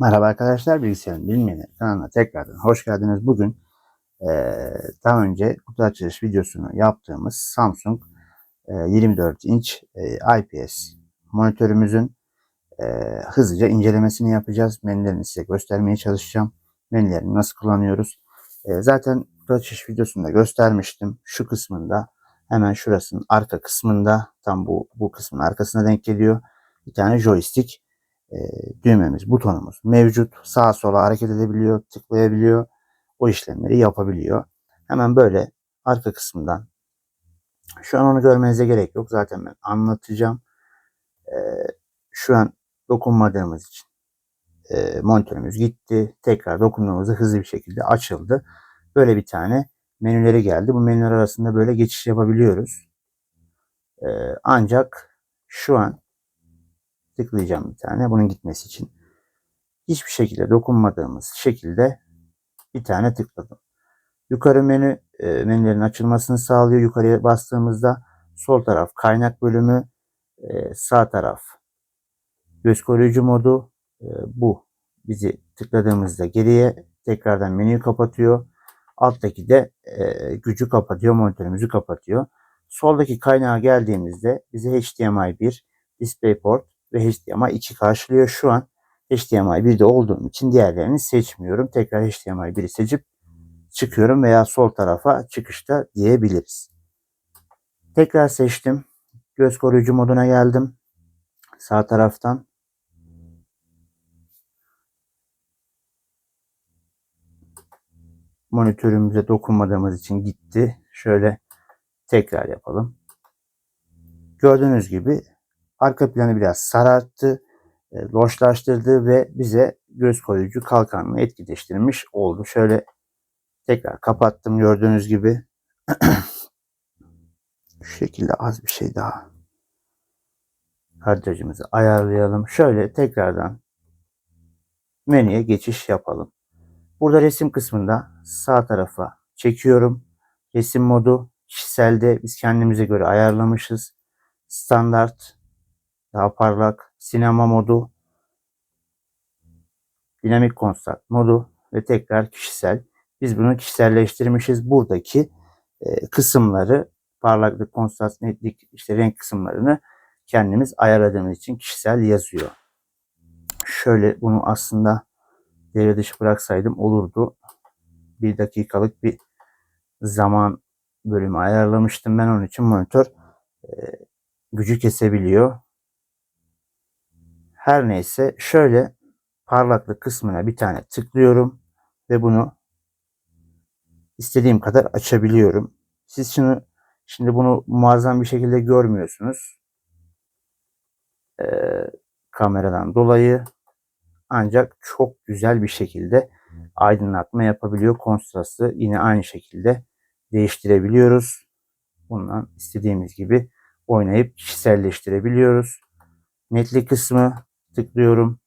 Merhaba arkadaşlar, Bilgisayarın Bilmeyeni kanalına tekrardan hoş geldiniz. Bugün eee, daha önce kutu açılış videosunu yaptığımız Samsung eee, 24 inç eee, IPS monitörümüzün eee, hızlıca incelemesini yapacağız. Menülerini size göstermeye çalışacağım. Menülerini nasıl kullanıyoruz. Eee, zaten kutu açılış videosunda göstermiştim. Şu kısmında hemen şurasının arka kısmında tam bu, bu kısmın arkasına denk geliyor. Bir tane joystick e, düğmemiz, butonumuz mevcut. Sağa sola hareket edebiliyor, tıklayabiliyor. O işlemleri yapabiliyor. Hemen böyle arka kısmından şu an onu görmenize gerek yok. Zaten ben anlatacağım. E, şu an dokunmadığımız için e, monitörümüz gitti. Tekrar dokunduğumuzda hızlı bir şekilde açıldı. Böyle bir tane menüleri geldi. Bu menüler arasında böyle geçiş yapabiliyoruz. E, ancak şu an tıklayacağım bir tane bunun gitmesi için. Hiçbir şekilde dokunmadığımız şekilde bir tane tıkladım. Yukarı menü e, menülerin açılmasını sağlıyor. Yukarıya bastığımızda sol taraf kaynak bölümü, e, sağ taraf göz koruyucu modu e, bu. Bizi tıkladığımızda geriye tekrardan menüyü kapatıyor. Alttaki de gücü kapatıyor, monitörümüzü kapatıyor. Soldaki kaynağa geldiğimizde bize HDMI 1, DisplayPort ve HDMI 2 karşılıyor. Şu an HDMI 1'de olduğum için diğerlerini seçmiyorum. Tekrar HDMI 1'i seçip çıkıyorum veya sol tarafa çıkışta diyebiliriz. Tekrar seçtim. Göz koruyucu moduna geldim. Sağ taraftan. Monitörümüze dokunmadığımız için gitti. Şöyle tekrar yapalım. Gördüğünüz gibi arka planı biraz sararttı, e, loşlaştırdı ve bize göz koruyucu kalkanını etkileştirmiş oldu. Şöyle tekrar kapattım gördüğünüz gibi. Şu şekilde az bir şey daha. Kadrajımızı ayarlayalım. Şöyle tekrardan menüye geçiş yapalım. Burada resim kısmında sağ tarafa çekiyorum. Resim modu kişiselde biz kendimize göre ayarlamışız. Standart daha parlak sinema modu, dinamik konstat modu ve tekrar kişisel. Biz bunu kişiselleştirmişiz. Buradaki e, kısımları parlaklık, kontrast, netlik, işte renk kısımlarını kendimiz ayarladığımız için kişisel yazıyor. Şöyle bunu aslında devre dışı bıraksaydım olurdu. Bir dakikalık bir zaman bölümü ayarlamıştım. Ben onun için monitör e, gücü kesebiliyor. Her neyse şöyle parlaklık kısmına bir tane tıklıyorum ve bunu istediğim kadar açabiliyorum. Siz şimdi şimdi bunu muazzam bir şekilde görmüyorsunuz. Ee, kameradan dolayı ancak çok güzel bir şekilde aydınlatma yapabiliyor. Kontrastı yine aynı şekilde değiştirebiliyoruz. Bundan istediğimiz gibi oynayıp kişiselleştirebiliyoruz. Netlik kısmı tıklıyorum.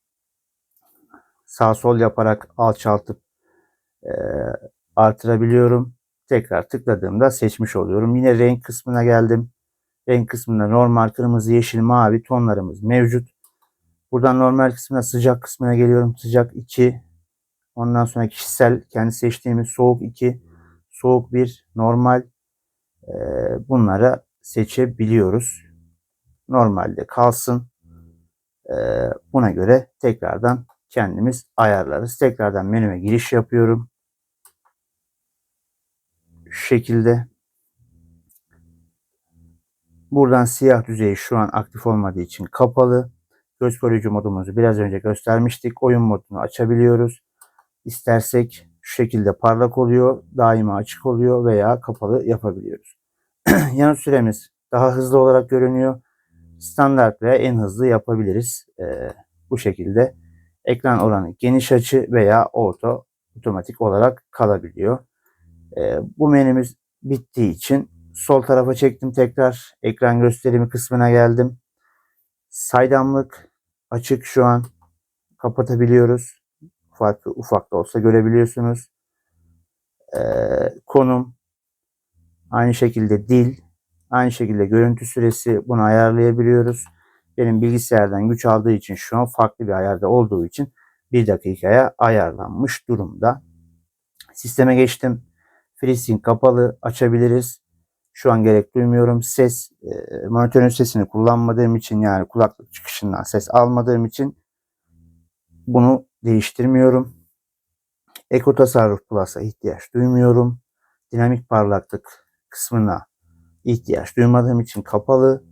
Sağ sol yaparak alçaltıp e, artırabiliyorum. Tekrar tıkladığımda seçmiş oluyorum. Yine renk kısmına geldim. Renk kısmında normal, kırmızı, yeşil, mavi tonlarımız mevcut. Buradan normal kısmına sıcak kısmına geliyorum. Sıcak 2. Ondan sonra kişisel kendi seçtiğimiz soğuk 2, soğuk 1, normal e, bunları seçebiliyoruz. Normalde kalsın. Ee, buna göre tekrardan kendimiz ayarlarız. Tekrardan menüme giriş yapıyorum. Şu şekilde. Buradan siyah düzeyi şu an aktif olmadığı için kapalı. Göz koruyucu modumuzu biraz önce göstermiştik. Oyun modunu açabiliyoruz. İstersek şu şekilde parlak oluyor, daima açık oluyor veya kapalı yapabiliyoruz. Yanıt süremiz daha hızlı olarak görünüyor standart veya en hızlı yapabiliriz. E, bu şekilde ekran oranı geniş açı veya orta otomatik olarak kalabiliyor. E, bu menümüz bittiği için sol tarafa çektim tekrar. Ekran gösterimi kısmına geldim. Saydamlık açık şu an. Kapatabiliyoruz. Ufak ufak da olsa görebiliyorsunuz. E, konum aynı şekilde dil Aynı şekilde görüntü süresi bunu ayarlayabiliyoruz. Benim bilgisayardan güç aldığı için şu an farklı bir ayarda olduğu için 1 dakikaya ayarlanmış durumda. Sisteme geçtim. FreeSync kapalı açabiliriz. Şu an gerek duymuyorum. Ses, e, monitörün sesini kullanmadığım için yani kulaklık çıkışından ses almadığım için bunu değiştirmiyorum. Eko Tasarruf Plus'a ihtiyaç duymuyorum. Dinamik parlaklık kısmına ihtiyaç duymadığım için kapalı.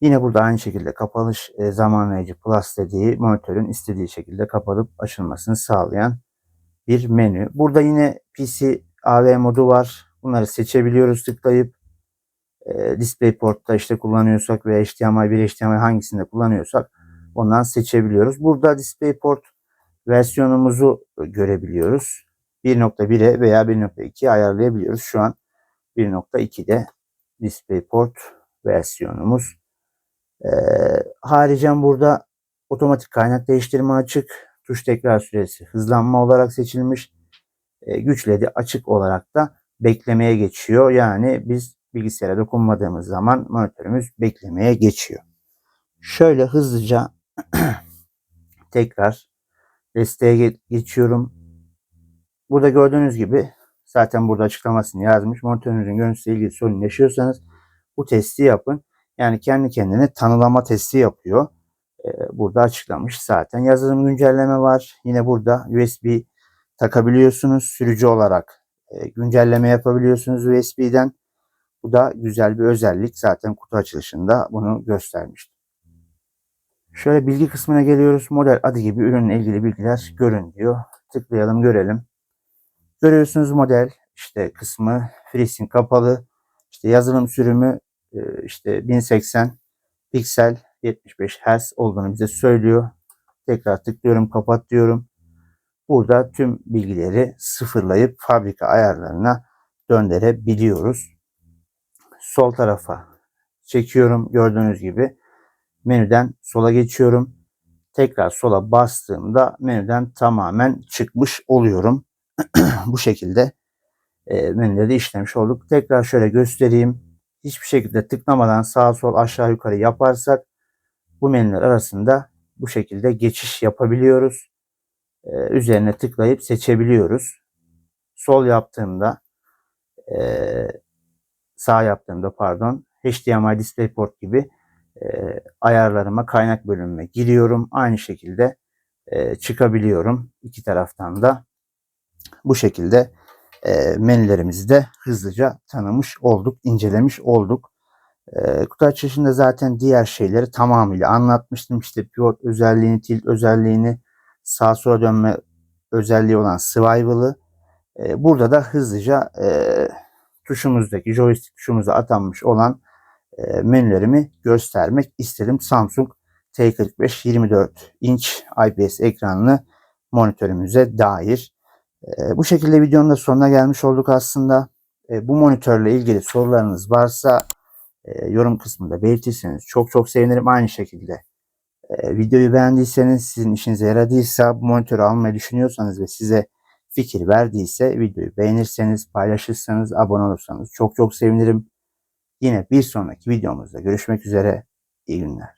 Yine burada aynı şekilde kapanış e, zamanlayıcı Plus dediği monitörün istediği şekilde kapalıp açılmasını sağlayan bir menü. Burada yine PC AV modu var. Bunları seçebiliyoruz tıklayıp. E, DisplayPort'ta işte kullanıyorsak veya HDMI 1 HDMI hangisinde kullanıyorsak ondan seçebiliyoruz. Burada DisplayPort versiyonumuzu görebiliyoruz. 1.1'e veya 1.2'ye ayarlayabiliyoruz. Şu an 1.2'de DisplayPort versiyonumuz. Ee, haricen burada otomatik kaynak değiştirme açık. Tuş tekrar süresi hızlanma olarak seçilmiş. Ee, güç LED'i açık olarak da beklemeye geçiyor. Yani biz bilgisayara dokunmadığımız zaman monitörümüz beklemeye geçiyor. Şöyle hızlıca tekrar desteğe ge- geçiyorum. Burada gördüğünüz gibi zaten burada açıklamasını yazmış. Monitörünüzün görüntüsüyle ilgili sorun yaşıyorsanız bu testi yapın. Yani kendi kendine tanılama testi yapıyor. Ee, burada açıklamış zaten. Yazılım güncelleme var. Yine burada USB takabiliyorsunuz. Sürücü olarak e, güncelleme yapabiliyorsunuz USB'den. Bu da güzel bir özellik. Zaten kutu açılışında bunu göstermiştim. Şöyle bilgi kısmına geliyoruz. Model adı gibi ürünle ilgili bilgiler görün diyor. Tıklayalım görelim. Görüyorsunuz model işte kısmı FreeSync kapalı. İşte yazılım sürümü e, işte 1080 piksel 75 Hz olduğunu bize söylüyor. Tekrar tıklıyorum kapat diyorum. Burada tüm bilgileri sıfırlayıp fabrika ayarlarına döndürebiliyoruz. Sol tarafa çekiyorum gördüğünüz gibi. Menüden sola geçiyorum. Tekrar sola bastığımda menüden tamamen çıkmış oluyorum. Bu şekilde e, menüleri işlemiş olduk. Tekrar şöyle göstereyim. Hiçbir şekilde tıklamadan sağ sol aşağı yukarı yaparsak bu menüler arasında bu şekilde geçiş yapabiliyoruz. E, üzerine tıklayıp seçebiliyoruz. Sol yaptığımda e, sağ yaptığımda pardon HDMI DisplayPort gibi e, ayarlarıma kaynak bölümüne giriyorum. Aynı şekilde e, çıkabiliyorum. iki taraftan da bu şekilde e, menülerimizi de hızlıca tanımış olduk, incelemiş olduk. E, kutu açılışında zaten diğer şeyleri tamamıyla anlatmıştım. İşte pivot özelliğini, tilt özelliğini, sağa sola dönme özelliği olan Survival'ı. E, burada da hızlıca e, tuşumuzdaki joystick tuşumuza atanmış olan e, menülerimi göstermek istedim. Samsung T45 24 inç IPS ekranlı monitörümüze dair. E, bu şekilde videonun da sonuna gelmiş olduk aslında. E, bu monitörle ilgili sorularınız varsa e, yorum kısmında belirtirseniz çok çok sevinirim. Aynı şekilde e, videoyu beğendiyseniz, sizin işinize yaradıysa, bu monitörü almayı düşünüyorsanız ve size fikir verdiyse videoyu beğenirseniz, paylaşırsanız, abone olursanız çok çok sevinirim. Yine bir sonraki videomuzda görüşmek üzere. İyi günler.